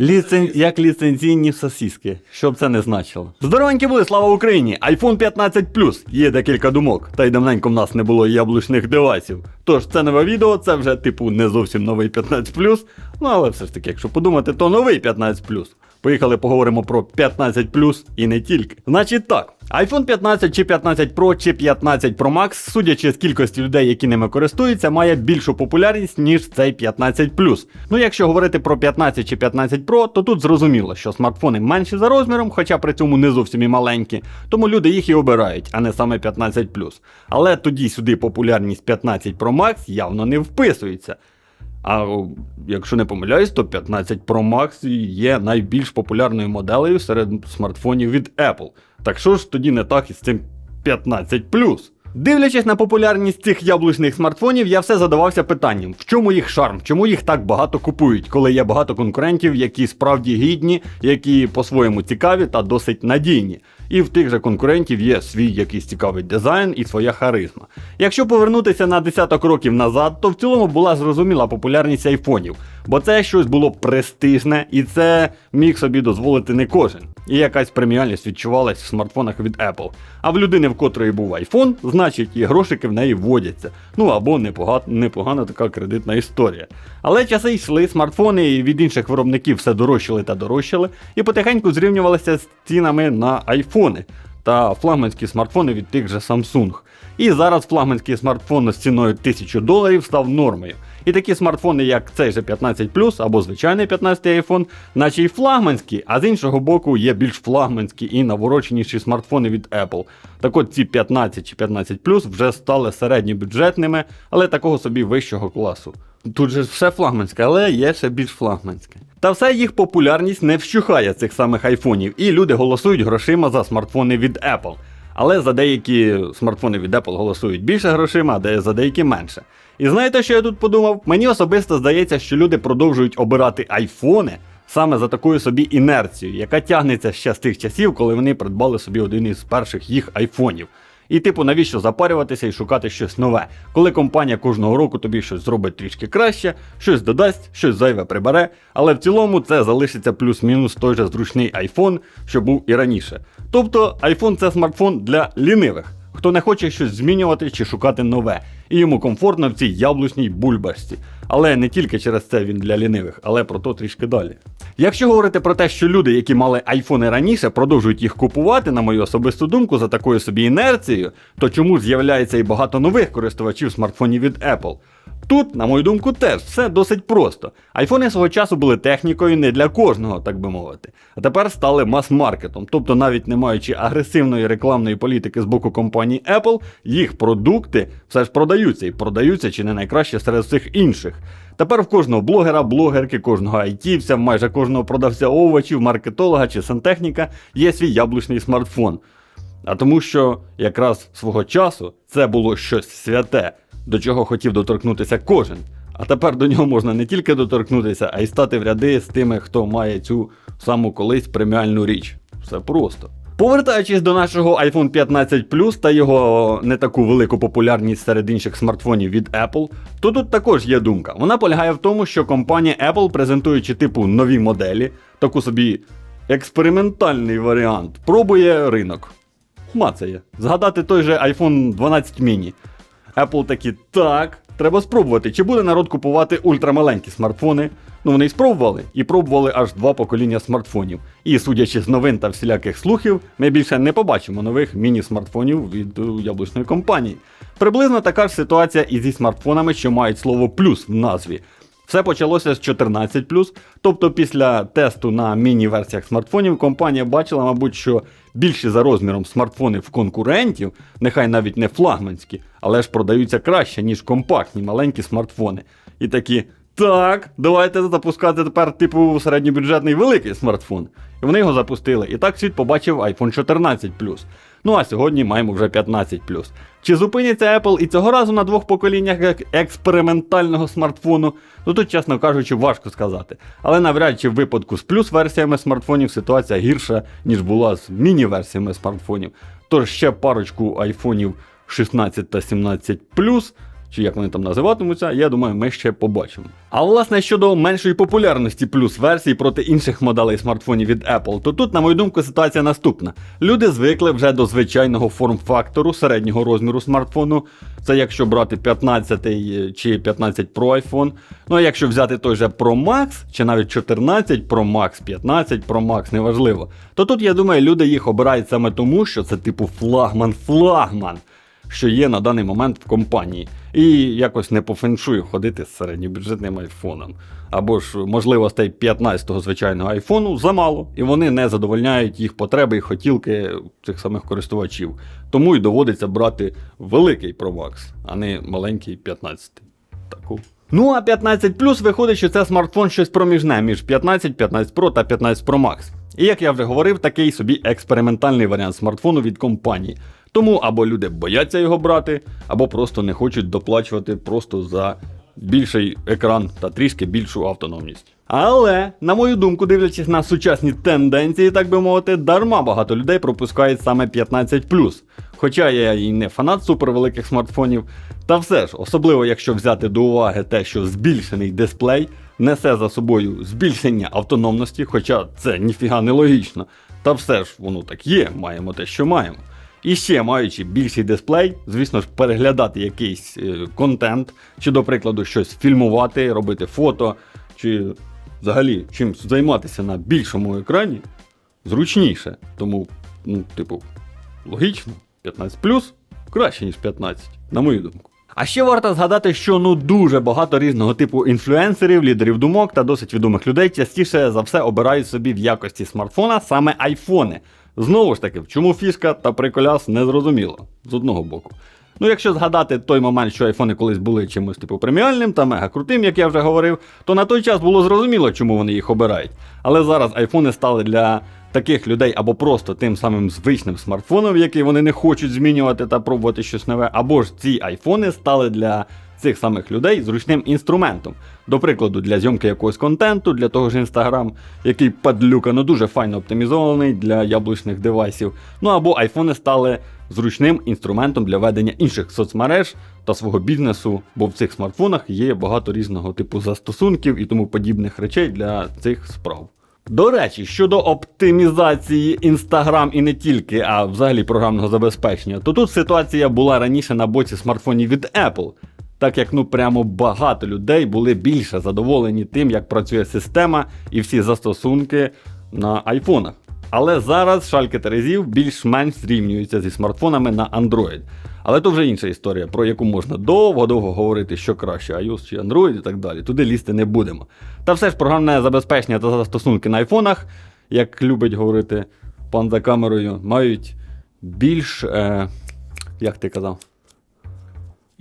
Ліцен... Як ліцензійні сосиски, щоб це не значило. Здоровенькі були, слава Україні! iPhone 15 Є декілька думок, та й давненько в нас не було яблучних девайсів. Тож це нове відео, це вже типу не зовсім новий 15 Ну але все ж таки, якщо подумати, то новий 15 Поїхали поговоримо про 15 і не тільки. Значить так, iPhone 15 чи 15 Pro чи 15 Pro Max, судячи з кількості людей, які ними користуються, має більшу популярність, ніж цей 15 Ну, якщо говорити про 15 чи 15 Pro, то тут зрозуміло, що смартфони менші за розміром, хоча при цьому не зовсім і маленькі, тому люди їх і обирають, а не саме 15 Але тоді сюди популярність 15 Pro Max явно не вписується. А якщо не помиляюсь, то 15 Pro Max є найбільш популярною моделею серед смартфонів від Apple. Так що ж тоді не так із цим 15 Дивлячись на популярність цих яблучних смартфонів, я все задавався питанням, в чому їх шарм, чому їх так багато купують, коли є багато конкурентів, які справді гідні, які по-своєму цікаві та досить надійні. І в тих же конкурентів є свій якийсь цікавий дизайн і своя харизма. Якщо повернутися на десяток років назад, то в цілому була зрозуміла популярність айфонів, бо це щось було престижне і це міг собі дозволити не кожен. І якась преміальність відчувалась в смартфонах від Apple. А в людини, в котрої був iPhone, значить і грошики в неї вводяться. Ну або непогана, непогана така кредитна історія. Але часи йшли, смартфони від інших виробників все дорожчали та дорожчали, і потихеньку зрівнювалися з цінами на айфони та флагманські смартфони від тих же Samsung. І зараз флагманський смартфон з ціною 1000 доларів став нормою. І такі смартфони, як цей же 15 або звичайний 15 iPhone, наче й флагманські, а з іншого боку є більш флагманські і навороченіші смартфони від Apple. Так от ці 15 чи 15 вже стали середньобюджетними, але такого собі вищого класу. Тут же все флагманське, але є ще більш флагманське. Та все їх популярність не вщухає цих самих айфонів, і люди голосують грошима за смартфони від Apple. Але за деякі смартфони від Apple голосують більше грошима, а за деякі менше. І знаєте, що я тут подумав? Мені особисто здається, що люди продовжують обирати айфони саме за такою собі інерцією, яка тягнеться ще з тих часів, коли вони придбали собі один із перших їх айфонів. І, типу, навіщо запарюватися і шукати щось нове, коли компанія кожного року тобі щось зробить трішки краще, щось додасть, щось зайве прибере, але в цілому це залишиться плюс-мінус той же зручний iPhone, що був і раніше. Тобто iPhone це смартфон для лінивих хто не хоче щось змінювати чи шукати нове, і йому комфортно в цій яблучній бульбашці. Але не тільки через це він для лінивих, але про то трішки далі. Якщо говорити про те, що люди, які мали айфони раніше, продовжують їх купувати, на мою особисту думку, за такою собі інерцією, то чому з'являється і багато нових користувачів смартфонів від Apple? Тут, на мою думку, теж все досить просто. Айфони свого часу були технікою не для кожного, так би мовити. А тепер стали мас-маркетом. Тобто, навіть не маючи агресивної рекламної політики з боку компанії Apple, їх продукти все ж продаються і продаються чи не найкраще серед всіх інших. Тепер в кожного блогера, блогерки, кожного айтівця, майже кожного продавця овочів, маркетолога чи сантехніка є свій яблучний смартфон. А тому що якраз свого часу це було щось святе до чого хотів доторкнутися кожен. А тепер до нього можна не тільки доторкнутися, а й стати в ряди з тими, хто має цю саму колись преміальну річ. Все просто. Повертаючись до нашого iPhone 15 Plus та його не таку велику популярність серед інших смартфонів від Apple, то тут також є думка. Вона полягає в тому, що компанія Apple, презентуючи типу нові моделі, таку собі експериментальний варіант, пробує ринок. Мацає. Згадати той же iPhone 12 mini. Apple такі, так, треба спробувати, чи буде народ купувати ультрамаленькі смартфони. Ну вони і спробували, і пробували аж два покоління смартфонів. І судячи з новин та всіляких слухів, ми більше не побачимо нових міні-смартфонів від е, яблучної компанії. Приблизно така ж ситуація і зі смартфонами, що мають слово плюс в назві. Все почалося з 14, тобто після тесту на міні-версіях смартфонів компанія бачила, мабуть, що більші за розміром смартфони в конкурентів, нехай навіть не флагманські, але ж продаються краще, ніж компактні маленькі смартфони. І такі. Так, давайте запускати тепер типу середньобюджетний великий смартфон. І вони його запустили. І так світ побачив iPhone 14 Ну а сьогодні маємо вже 15 Чи зупиняться Apple і цього разу на двох поколіннях як експериментального смартфону? Ну тут, чесно кажучи, важко сказати. Але навряд чи в випадку з плюс-версіями смартфонів ситуація гірша, ніж була з міні-версіями смартфонів. Тож ще парочку айфонів 16 та 17 чи як вони там називатимуться, я думаю, ми ще побачимо. А власне щодо меншої популярності плюс версій проти інших моделей смартфонів від Apple, то тут, на мою думку, ситуація наступна. Люди звикли вже до звичайного форм-фактору середнього розміру смартфону. Це якщо брати 15 чи 15 Pro iPhone. Ну а якщо взяти той же Pro Max, чи навіть 14 Pro Max, 15 Pro Max, неважливо, то тут я думаю, люди їх обирають саме тому, що це типу флагман-флагман що є на даний момент в компанії. І якось не по феншую ходити з середньобюджетним айфоном. Або ж можливостей 15-го звичайного айфону замало, і вони не задовольняють їх потреби і хотілки цих самих користувачів. Тому і доводиться брати великий Pro Max, а не маленький 15. Таку. Ну а 15 Plus виходить, що це смартфон щось проміжне між 15, 15 Pro та 15 Pro Max. І як я вже говорив, такий собі експериментальний варіант смартфону від компанії. Тому або люди бояться його брати, або просто не хочуть доплачувати просто за більший екран та трішки більшу автономність. Але, на мою думку, дивлячись на сучасні тенденції, так би мовити, дарма багато людей пропускають саме 15 Хоча я і не фанат супервеликих смартфонів, та все ж, особливо якщо взяти до уваги те, що збільшений дисплей несе за собою збільшення автономності, хоча це ніфіга не логічно. Та все ж воно так є, маємо те, що маємо. І ще маючи більший дисплей, звісно ж, переглядати якийсь е, контент, чи, до прикладу, щось фільмувати, робити фото, чи взагалі чимось займатися на більшому екрані зручніше. Тому, ну, типу, логічно, 15 краще, ніж 15, на мою думку. А ще варто згадати, що ну дуже багато різного типу інфлюенсерів, лідерів думок та досить відомих людей частіше за все обирають собі в якості смартфона саме айфони. Знову ж таки, в чому фішка та приколяс не зрозуміло з одного боку. Ну, якщо згадати той момент, що айфони колись були чимось типу преміальним та мега крутим, як я вже говорив, то на той час було зрозуміло, чому вони їх обирають. Але зараз айфони стали для таких людей або просто тим самим звичним смартфоном, який вони не хочуть змінювати та пробувати щось нове, або ж ці айфони стали для цих самих людей зручним інструментом. До прикладу, для зйомки якогось контенту, для того ж Instagram, який падлюкано дуже файно оптимізований для яблучних девайсів. Ну або айфони стали зручним інструментом для ведення інших соцмереж та свого бізнесу, бо в цих смартфонах є багато різного типу застосунків і тому подібних речей для цих справ. До речі, щодо оптимізації Instagram і не тільки, а взагалі програмного забезпечення, то тут ситуація була раніше на боці смартфонів від Apple так як ну прямо багато людей були більше задоволені тим, як працює система і всі застосунки на айфонах. Але зараз шальки терезів більш-менш зрівнюються зі смартфонами на Android. Але то вже інша історія, про яку можна довго-довго говорити, що краще, iOS чи Android і так далі. Туди лізти не будемо. Та все ж програмне забезпечення та застосунки на айфонах, як любить говорити пан за камерою, мають більш. Е, як ти казав?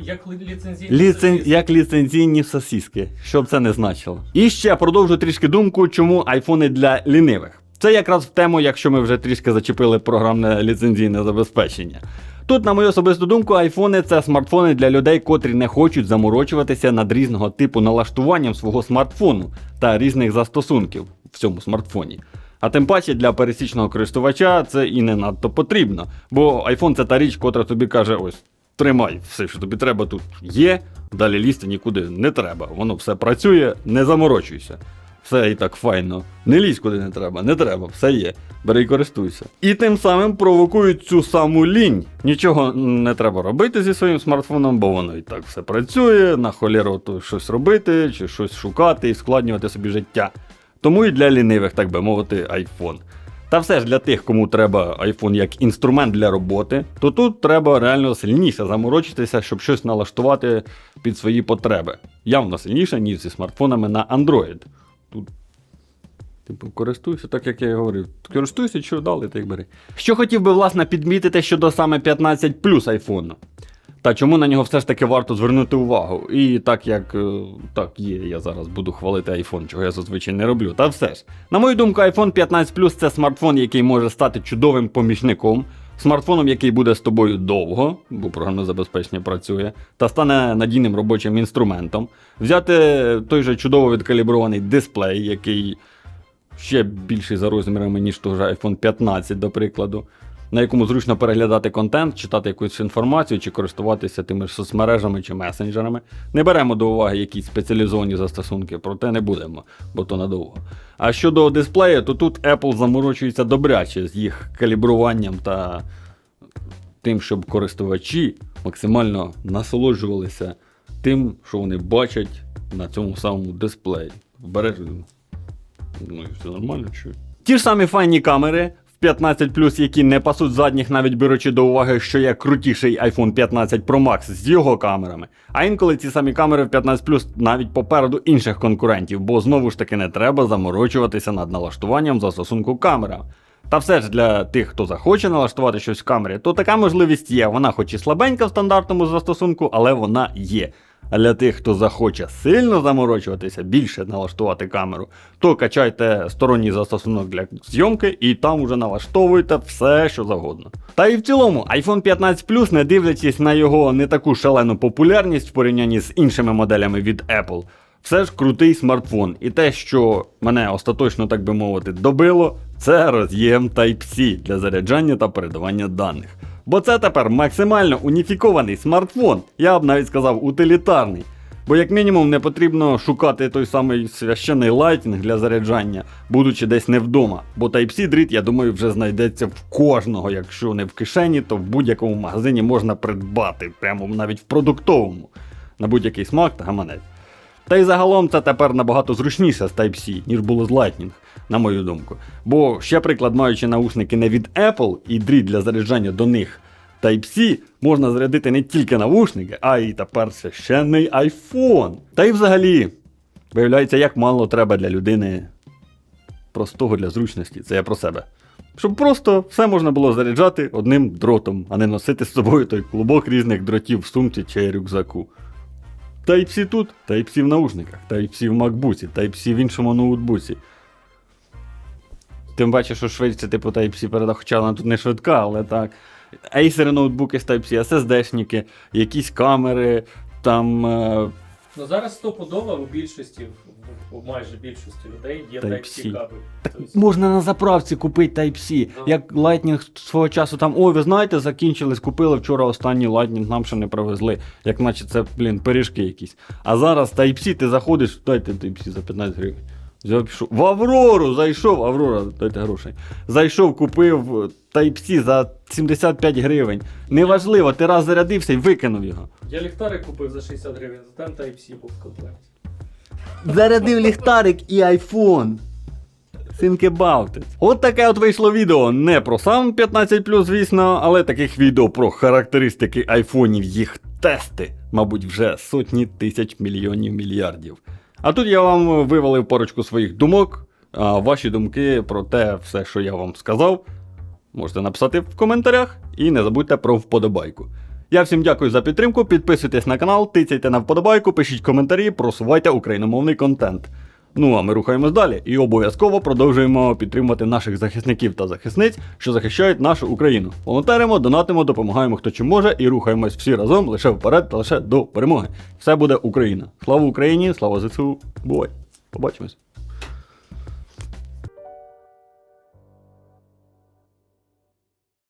Як ліцензійні Ліцен... сосиски. Як ліцензійні сосиски, що б це не значило. І ще продовжу трішки думку, чому айфони для лінивих. Це якраз в тему, якщо ми вже трішки зачепили програмне ліцензійне забезпечення. Тут, на мою особисту думку, айфони це смартфони для людей, котрі не хочуть заморочуватися над різного типу налаштуванням свого смартфону та різних застосунків в цьому смартфоні. А тим паче для пересічного користувача це і не надто потрібно, бо iPhone це та річ, котра тобі каже: ось тримай, все, що тобі треба тут є, далі лізти нікуди не треба. Воно все працює, не заморочуйся. Все і так файно. Не лізь куди не треба, не треба, все є. Бери і користуйся. І тим самим провокують цю саму лінь. Нічого не треба робити зі своїм смартфоном, бо воно і так все працює, на холєру то щось робити, чи щось шукати і складнювати собі життя. Тому і для лінивих, так би мовити, iPhone. Та все ж для тих, кому треба iPhone як інструмент для роботи, то тут треба реально сильніше заморочитися, щоб щось налаштувати під свої потреби. Явно сильніше, ніж зі смартфонами на Android. Тут, типу, користуйся, так як я і говорив. Користуйся, що дали, так бери. Що хотів би, власне, підмітити щодо саме 15 плюс iPhone. Та чому на нього все ж таки варто звернути увагу? І так як е, так є, я зараз буду хвалити iPhone, чого я зазвичай не роблю. Та все ж. На мою думку, iPhone 15 Plus це смартфон, який може стати чудовим помічником, смартфоном, який буде з тобою довго, бо програмне забезпечення працює, та стане надійним робочим інструментом. Взяти той же чудово відкалібрований дисплей, який ще більший за розмірами, ніж той же iPhone 15, до прикладу. На якому зручно переглядати контент, читати якусь інформацію чи користуватися тими ж соцмережами чи месенджерами. Не беремо до уваги якісь спеціалізовані застосунки, проте не будемо, бо то надовго. А щодо дисплею, то тут Apple заморочується добряче з їх калібруванням та тим, щоб користувачі максимально насолоджувалися тим, що вони бачать на цьому самому дисплеї. Вбережно. Ну і все нормально, чи? Ті ж самі файні камери в 15 які не пасуть задніх, навіть беручи до уваги, що є крутіший iPhone 15 Pro Max з його камерами. А інколи ці самі камери в 15 навіть попереду інших конкурентів, бо знову ж таки не треба заморочуватися над налаштуванням застосунку камера. Та все ж для тих, хто захоче налаштувати щось в камері, то така можливість є. Вона хоч і слабенька в стандартному застосунку, але вона є. А для тих, хто захоче сильно заморочуватися, більше налаштувати камеру, то качайте сторонній застосунок для зйомки і там уже налаштовуйте все, що завгодно. Та і в цілому, iPhone 15 Plus, не дивлячись на його не таку шалену популярність в порівнянні з іншими моделями від Apple, все ж крутий смартфон. І те, що мене остаточно, так би мовити, добило, це роз'єм Type-C для заряджання та передавання даних. Бо це тепер максимально уніфікований смартфон, я б навіть сказав утилітарний. Бо як мінімум не потрібно шукати той самий священний лайтінг для заряджання, будучи десь не вдома. Бо Type-C дріт, я думаю, вже знайдеться в кожного. Якщо не в кишені, то в будь-якому магазині можна придбати, прямо навіть в продуктовому, на будь-який смак та гаманець. Та й загалом це тепер набагато зручніше з Type-C, ніж було з Lightning, на мою думку. Бо ще приклад, маючи наушники не від Apple і дріт для заряджання до них Type-C, можна зарядити не тільки навушники, а й тепер священний iPhone. Та й взагалі, виявляється, як мало треба для людини простого для зручності. Це я про себе. Щоб просто все можна було заряджати одним дротом, а не носити з собою той клубок різних дротів в сумці чи рюкзаку. Type-C тут, Type-C в наушниках, Type-C в MacBook, Type-C в іншому ноутбуці. Тим паче, що швидше типу Type-C передав, хоча вона тут не швидка, але так. Acer ноутбуки з Type-C, SSD-шники, якісь камери, там. е, Ну зараз стопудово у більшості, в майже більшості людей є Type-C. Кабель. Тобто, Можна на заправці купити Type-C. Да. Як Lightning свого часу там, ой, ви знаєте, закінчились, купили вчора останній Lightning, нам ще не привезли. Як наче це, блін, пиріжки якісь. А зараз Type-C, ти заходиш, дайте Type-C за 15 гривень. Взяв, пішов. В Аврору зайшов, Аврора, дайте грошей. Зайшов, купив Type-C за 75 гривень. Неважливо, ти раз зарядився і викинув його. Я ліхтарик купив за 60 гривень, за там Type-C був в комплекті. Зарядив ліхтарик і iPhone. Think about it. От таке от вийшло відео. Не про сам 15 звісно, але таких відео про характеристики айфонів, їх тести, мабуть, вже сотні тисяч мільйонів мільярдів. А тут я вам вивалив парочку своїх думок. А ваші думки про те, все, що я вам сказав, можете написати в коментарях і не забудьте про вподобайку. Я всім дякую за підтримку. Підписуйтесь на канал, тицяйте на вподобайку, пишіть коментарі, просувайте україномовний контент. Ну а ми рухаємось далі і обов'язково продовжуємо підтримувати наших захисників та захисниць, що захищають нашу Україну. Волонтеримо, донатимо, допомагаємо хто чим може і рухаємось всі разом лише вперед та лише до перемоги. Все буде Україна. Слава Україні, слава ЗСУ. Бувай. Побачимось.